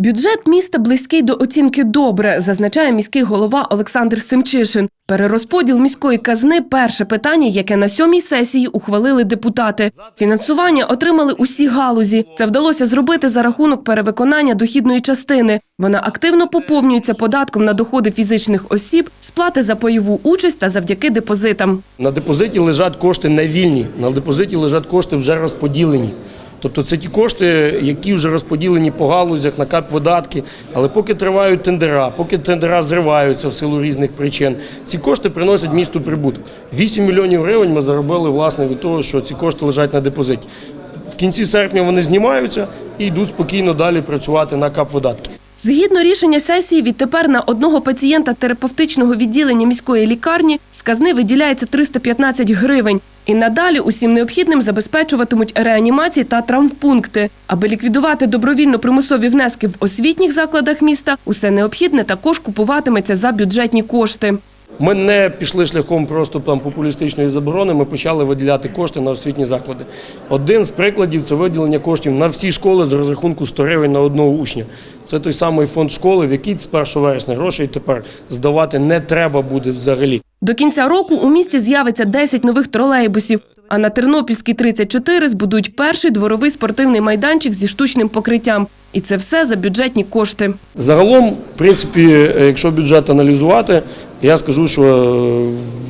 Бюджет міста близький до оцінки добре, зазначає міський голова Олександр Семчишин. Перерозподіл міської казни перше питання, яке на сьомій сесії ухвалили депутати. Фінансування отримали усі галузі. Це вдалося зробити за рахунок перевиконання дохідної частини. Вона активно поповнюється податком на доходи фізичних осіб, сплати за пайову участь та завдяки депозитам. На депозиті лежать кошти не вільні, на депозиті лежать кошти вже розподілені. Тобто це ті кошти, які вже розподілені по галузях на кап-видатки, але поки тривають тендера, поки тендера зриваються в силу різних причин, ці кошти приносять місту прибуток. 8 мільйонів гривень ми заробили власне від того, що ці кошти лежать на депозиті. В кінці серпня вони знімаються і йдуть спокійно далі працювати на кап-видатки. Згідно рішення сесії, відтепер на одного пацієнта терапевтичного відділення міської лікарні з казни виділяється 315 гривень. І надалі усім необхідним забезпечуватимуть реанімації та травмпункти. Аби ліквідувати добровільно примусові внески в освітніх закладах міста, усе необхідне також купуватиметься за бюджетні кошти. Ми не пішли шляхом просто там популістичної заборони. Ми почали виділяти кошти на освітні заклади. Один з прикладів це виділення коштів на всі школи з розрахунку 100 гривень на одного учня. Це той самий фонд школи, в який з 1 вересня грошей тепер здавати не треба буде взагалі. До кінця року у місті з'явиться 10 нових тролейбусів. А на Тернопільській 34 збудують перший дворовий спортивний майданчик зі штучним покриттям. І це все за бюджетні кошти. Загалом, в принципі, якщо бюджет аналізувати, я скажу, що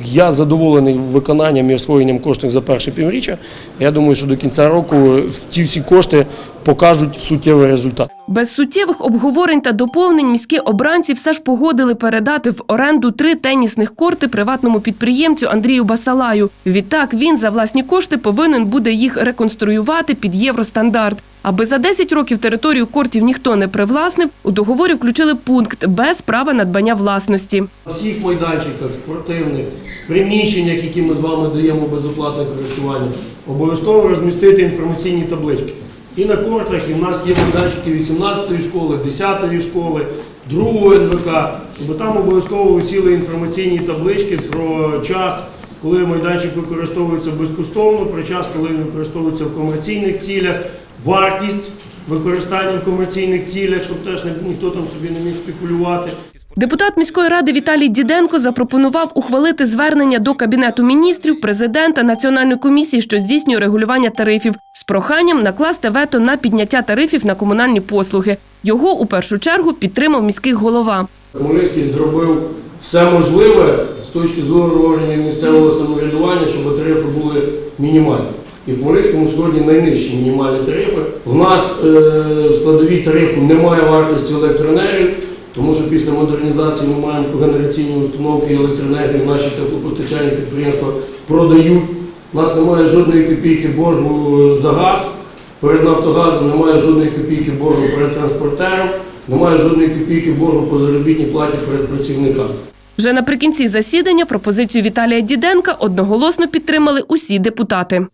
е, я задоволений виконанням і освоєнням коштів за перше півріччя. Я думаю, що до кінця року е, ці всі кошти покажуть суттєвий результат. Без суттєвих обговорень та доповнень міські обранці все ж погодили передати в оренду три тенісних корти приватному підприємцю Андрію Басалаю. Відтак він за власні кошти повинен буде їх реконструювати під євростандарт. Аби за 10 років територію кортів ніхто не привласнив, у договорі включили пункт без права надбання власності. На всіх майданчиках спортивних, приміщеннях, які ми з вами даємо безоплатне користування, обов'язково розмістити інформаційні таблички. І на кортах, і в нас є майданчики 18-ї школи, 10-ї школи, 2 НВК, щоб там обов'язково висіли інформаційні таблички про час, коли майданчик використовується безкоштовно, про час, коли він використовується в комерційних цілях, вартість використання в комерційних цілях, щоб теж ні- ніхто там собі не міг спекулювати. Депутат міської ради Віталій Діденко запропонував ухвалити звернення до кабінету міністрів, президента, національної комісії, що здійснює регулювання тарифів, з проханням накласти вето на підняття тарифів на комунальні послуги. Його у першу чергу підтримав міський голова. Хмельницький зробив все можливе з точки зору органів місцевого самоврядування, щоб тарифи були мінімальні. І в Хмельницькому сьогодні найнижчі мінімальні тарифи. В нас е, в складовій тарифу немає вартості електроенергії, тому що після модернізації ми маємо когенераційні установки і електроенергію, наші теплопостачальні підприємства продають. У нас немає жодної копійки боргу е, за газ. Перед Нафтогазом немає жодної копійки боргу перед транспортером, немає жодної копійки боргу по заробітній платі перед працівниками. Вже наприкінці засідання пропозицію Віталія Діденка одноголосно підтримали усі депутати.